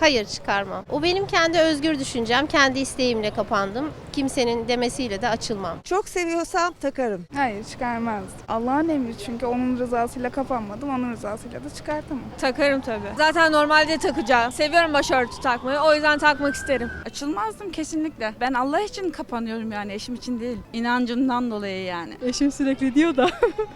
Hayır çıkarmam. O benim kendi özgür düşüncem, kendi isteğimle kapandım. Kimsenin demesiyle de açılmam. Çok seviyorsam takarım. Hayır çıkarmaz. Allah'ın emri çünkü onun rızasıyla kapanmadım. Onun rızasıyla da çıkartamam. Takarım tabii. Zaten normalde takacağım. Seviyorum başörtü takmayı. O yüzden takmak isterim. Açılmazdım kesinlikle. Ben Allah için kapanıyorum yani eşim için değil. İnancımdan dolayı yani. Eşim sürekli diyor da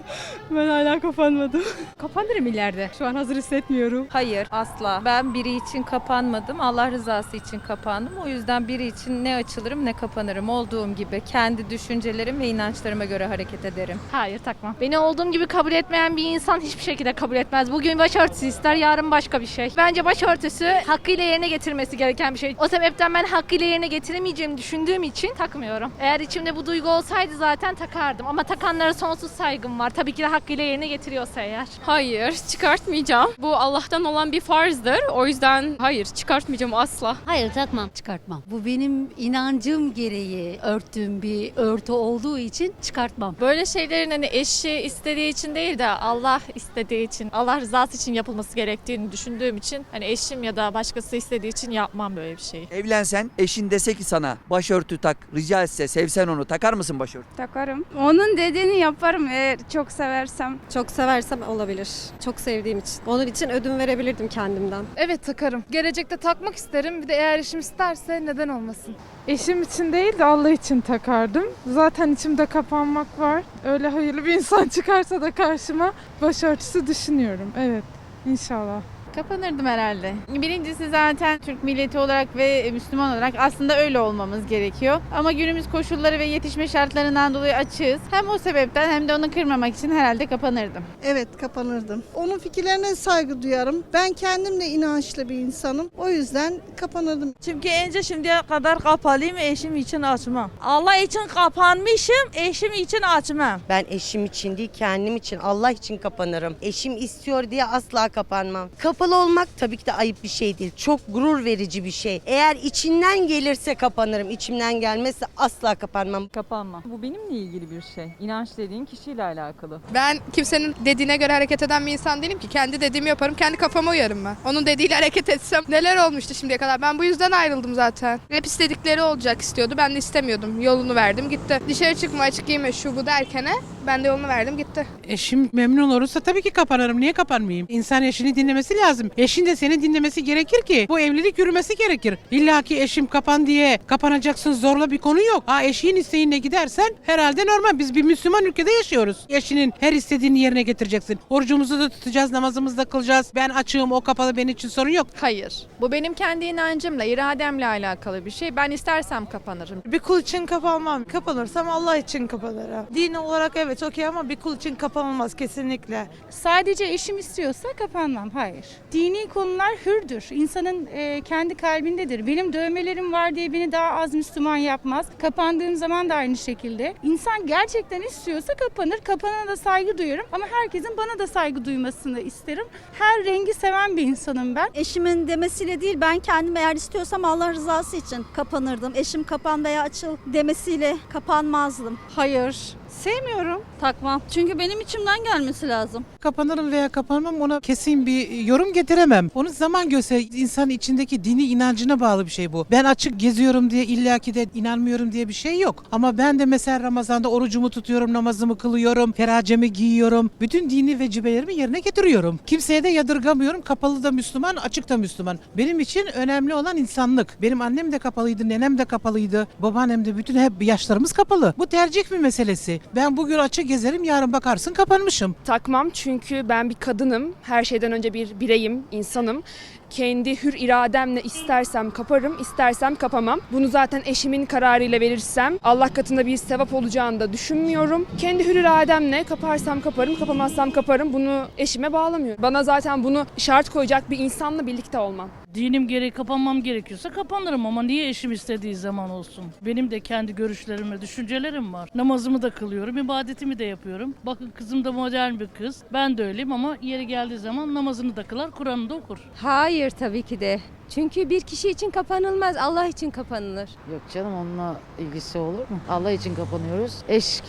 ben hala kapanmadım. Kapanırım ileride. Şu an hazır hissetmiyorum. Hayır asla. Ben biri için kapanmadım. Allah rızası için kapandım. O yüzden biri için ne açılırım ne kapanırım. Olduğum gibi kendi düşüncelerim ve inançlarıma göre hareket ederim. Hayır takmam. Beni olduğum gibi kabul etmeyen bir insan hiçbir şekilde kabul etmez. Bugün başörtüsü ister, yarın başka bir şey. Bence başörtüsü hakkıyla yerine getirmesi gereken bir şey. O sebepten ben hakkıyla yerine getiremeyeceğimi düşündüğüm için takmıyorum. Eğer içimde bu duygu olsaydı zaten takardım. Ama takanlara sonsuz saygım var. Tabii ki de hakkıyla yerine getiriyorsa eğer. Hayır, çıkartmayacağım. Bu Allah'tan olan bir farzdır. O yüzden hayır, çıkartmayacağım asla. Hayır takmam. Çıkartmam. Bu benim inancım gereği örttüğüm bir örtü olduğu için çıkartmam. Böyle şeylerin hani eşi istediği için değil de Allah istediği için, Allah rızası için yapılması gerektiğini düşündüğüm için hani eşim ya da başkası istediği için yapmam böyle bir şeyi. Evlensen eşin dese ki sana başörtü tak rica etse sevsen onu takar mısın başörtü? Takarım. Onun dediğini yaparım eğer çok seversem. Çok seversem olabilir. Çok sevdiğim için. Onun için ödün verebilirdim kendimden. Evet takarım. Gelecekte takmak isterim. Bir de eğer eşim isterse neden olmasın? Eşim için değil de Allah için takardım. Zaten içimde kapanmak var. Öyle hayırlı bir insan çıkarsa da karşıma başörtüsü düşünüyorum. Evet. İnşallah. Kapanırdım herhalde. Birincisi zaten Türk milleti olarak ve Müslüman olarak aslında öyle olmamız gerekiyor. Ama günümüz koşulları ve yetişme şartlarından dolayı açığız. Hem o sebepten hem de onu kırmamak için herhalde kapanırdım. Evet kapanırdım. Onun fikirlerine saygı duyarım. Ben kendim de inançlı bir insanım. O yüzden kapanırdım. Çünkü önce şimdiye kadar kapalıyım eşim için açmam. Allah için kapanmışım eşim için açmam. Ben eşim için değil kendim için Allah için kapanırım. Eşim istiyor diye asla kapanmam. Kapalı olmak tabii ki de ayıp bir şey değil. Çok gurur verici bir şey. Eğer içinden gelirse kapanırım. İçimden gelmezse asla kapanmam. Kapanma. Bu benimle ilgili bir şey. İnanç dediğin kişiyle alakalı. Ben kimsenin dediğine göre hareket eden bir insan değilim ki. Kendi dediğimi yaparım, kendi kafama uyarım ben. Onun dediğiyle hareket etsem neler olmuştu şimdiye kadar. Ben bu yüzden ayrıldım zaten. Hep istedikleri olacak istiyordu. Ben de istemiyordum. Yolunu verdim gitti. Dışarı çıkma, açık giyme, şu bu derkene ben de yolunu verdim gitti. Eşim memnun olursa tabii ki kapanırım. Niye kapanmayayım? İnsan eşini dinlemesi lazım. Eşin de seni dinlemesi gerekir ki bu evlilik yürümesi gerekir. İlla ki eşim kapan diye kapanacaksın zorla bir konu yok. Ha eşiğin isteğine gidersen herhalde normal. Biz bir Müslüman ülkede yaşıyoruz. Eşinin her istediğini yerine getireceksin. Orucumuzu da tutacağız, namazımızı da kılacağız. Ben açığım, o kapalı benim için sorun yok. Hayır. Bu benim kendi inancımla, irademle alakalı bir şey. Ben istersem kapanırım. Bir kul için kapanmam. Kapanırsam Allah için kapanırım. Din olarak evet okey ama bir kul için kapanılmaz kesinlikle. Sadece eşim istiyorsa kapanmam. Hayır. Dini konular hürdür. İnsanın e, kendi kalbindedir. Benim dövmelerim var diye beni daha az Müslüman yapmaz. Kapandığım zaman da aynı şekilde. İnsan gerçekten istiyorsa kapanır. Kapanana da saygı duyuyorum. Ama herkesin bana da saygı duymasını isterim. Her rengi seven bir insanım ben. Eşimin demesiyle değil ben kendim eğer istiyorsam Allah rızası için kapanırdım. Eşim kapan veya açıl demesiyle kapanmazdım. Hayır. Sevmiyorum. Takmam. Çünkü benim içimden gelmesi lazım. Kapanırım veya kapanmam ona kesin bir yorum getiremem. Onu zaman göster insanın içindeki dini inancına bağlı bir şey bu. Ben açık geziyorum diye illaki de inanmıyorum diye bir şey yok. Ama ben de mesela Ramazan'da orucumu tutuyorum, namazımı kılıyorum, feracemi giyiyorum. Bütün dini vecibelerimi yerine getiriyorum. Kimseye de yadırgamıyorum. Kapalı da Müslüman, açık da Müslüman. Benim için önemli olan insanlık. Benim annem de kapalıydı, nenem de kapalıydı. Babaannem de bütün hep yaşlarımız kapalı. Bu tercih bir meselesi. Ben bugün açık gezerim, yarın bakarsın kapanmışım. Takmam çünkü ben bir kadınım. Her şeyden önce bir bireyim, insanım. Kendi hür irademle istersem kaparım, istersem kapamam. Bunu zaten eşimin kararıyla verirsem Allah katında bir sevap olacağını da düşünmüyorum. Kendi hür irademle kaparsam kaparım, kapamazsam kaparım. Bunu eşime bağlamıyorum. Bana zaten bunu şart koyacak bir insanla birlikte olmam. Dinim gereği kapanmam gerekiyorsa kapanırım ama niye eşim istediği zaman olsun? Benim de kendi görüşlerim ve düşüncelerim var. Namazımı da kılıyorum, ibadetimi de yapıyorum. Bakın kızım da modern bir kız. Ben de öyleyim ama yeri geldiği zaman namazını da kılar, Kur'an'ı da okur. Hayır tabii ki de. Çünkü bir kişi için kapanılmaz, Allah için kapanılır. Yok canım onunla ilgisi olur mu? Allah için kapanıyoruz. Eş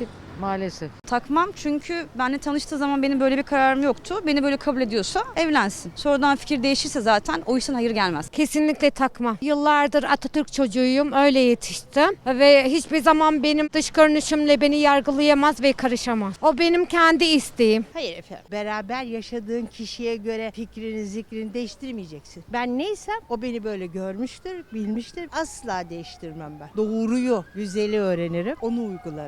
Maalesef. Takmam çünkü benimle tanıştığı zaman benim böyle bir kararım yoktu. Beni böyle kabul ediyorsa evlensin. Sonradan fikir değişirse zaten o işten hayır gelmez. Kesinlikle takmam. Yıllardır Atatürk çocuğuyum, öyle yetiştim ve hiçbir zaman benim dış görünüşümle beni yargılayamaz ve karışamaz. O benim kendi isteğim. Hayır efendim. Beraber yaşadığın kişiye göre fikrini, zikrini değiştirmeyeceksin. Ben neysem o beni böyle görmüştür, bilmiştir. Asla değiştirmem ben. Doğruyu, güzeli öğrenirim, onu uygularım.